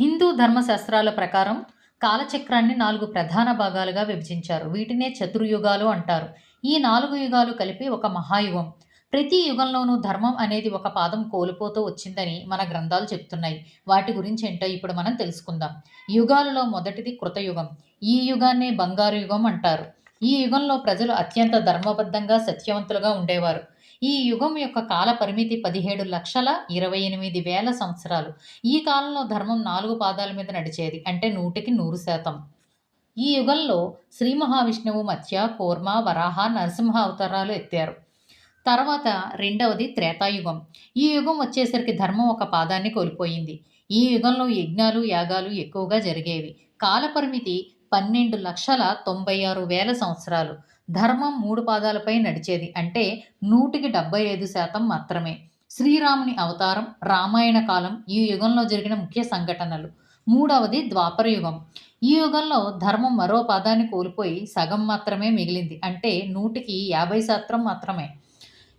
హిందూ ధర్మశాస్త్రాల ప్రకారం కాలచక్రాన్ని నాలుగు ప్రధాన భాగాలుగా విభజించారు. వీటినే చతుర్యుగాలు అంటారు. ఈ నాలుగు యుగాలు కలిపి ఒక మహాయుగం. ప్రతి యుగంలోనూ ధర్మం అనేది ఒక పాదం కోల్పోతూ వచ్చిందని మన గ్రంథాలు చెప్తున్నాయి. వాటి గురించి ఏంటో ఇప్పుడు మనం తెలుసుకుందాం. యుగాలలో మొదటిది కృతయుగం. ఈ యుగాన్నే బంగారు యుగం అంటారు. ఈ యుగంలో ప్రజలు అత్యంత ధర్మబద్ధంగా సత్యవంతులుగా ఉండేవారు. ఈ యుగం యొక్క కాల పరిమితి పదిహేడు లక్షల ఇరవై ఎనిమిది వేల సంవత్సరాలు. ఈ కాలంలో ధర్మం నాలుగు పాదాల మీద నడిచేది అంటే నూటికి నూరు శాతం. ఈ యుగంలో శ్రీ మహావిష్ణువు మత్స్య కూర్మ వరాహ నరసింహ అవతారాలు ఎత్తారు. తర్వాత రెండవది త్రేతాయుగం. ఈ యుగం వచ్చేసరికి ధర్మం ఒక పాదాన్ని కోల్పోయింది. ఈ యుగంలో యజ్ఞాలు యాగాలు ఎక్కువగా జరిగేవి. కాలపరిమితి పన్నెండు లక్షల తొంభై ఆరు వేల సంవత్సరాలు. ధర్మం మూడు పాదాలపై నడిచేది అంటే నూటికి డెబ్బై ఐదు శాతం మాత్రమే. శ్రీరాముని అవతారం రామాయణ కాలం ఈ యుగంలో జరిగిన ముఖ్య సంఘటనలు. మూడవది ద్వాపర యుగం. ఈ యుగంలో ధర్మం మరో పాదాన్ని కోల్పోయి సగం మాత్రమే మిగిలింది అంటే నూటికి యాభై శాతం మాత్రమే.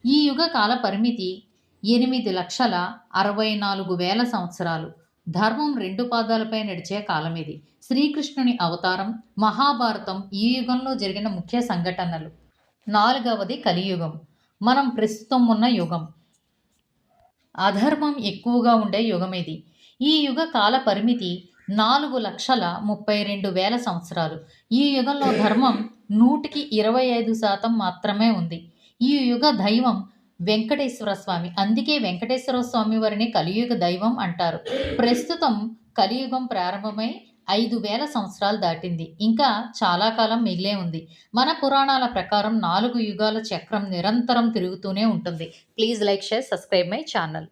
ఈ యుగ కాల పరిమితి ఎనిమిది లక్షల అరవై నాలుగు వేల సంవత్సరాలు. ధర్మం రెండు పాదాలపై నడిచే కాలం ఇది. శ్రీకృష్ణుని అవతారం మహాభారతం ఈ యుగంలో జరిగిన ముఖ్య సంఘటనలు. నాలుగవది కలియుగం. మనం ప్రస్తుతం ఉన్న యుగం. అధర్మం ఎక్కువగా ఉండే యుగం ఇది. ఈ యుగ కాల పరిమితి నాలుగు లక్షల ముప్పై రెండు వేల సంవత్సరాలు. ఈ యుగంలో ధర్మం నూటికి ఇరవై ఐదు శాతం మాత్రమే ఉంది. ఈ యుగ దైవం వెంకటేశ్వర స్వామి. అందుకే వెంకటేశ్వర స్వామి వారిని కలియుగ దైవం అంటారు. ప్రస్తుతం కలియుగం ప్రారంభమై ఐదు వేల సంవత్సరాలు దాటింది. ఇంకా చాలా కాలం మిగిలే ఉంది. మన పురాణాల ప్రకారం నాలుగు యుగాల చక్రం నిరంతరం తిరుగుతూనే ఉంటుంది. Please like share subscribe my channel.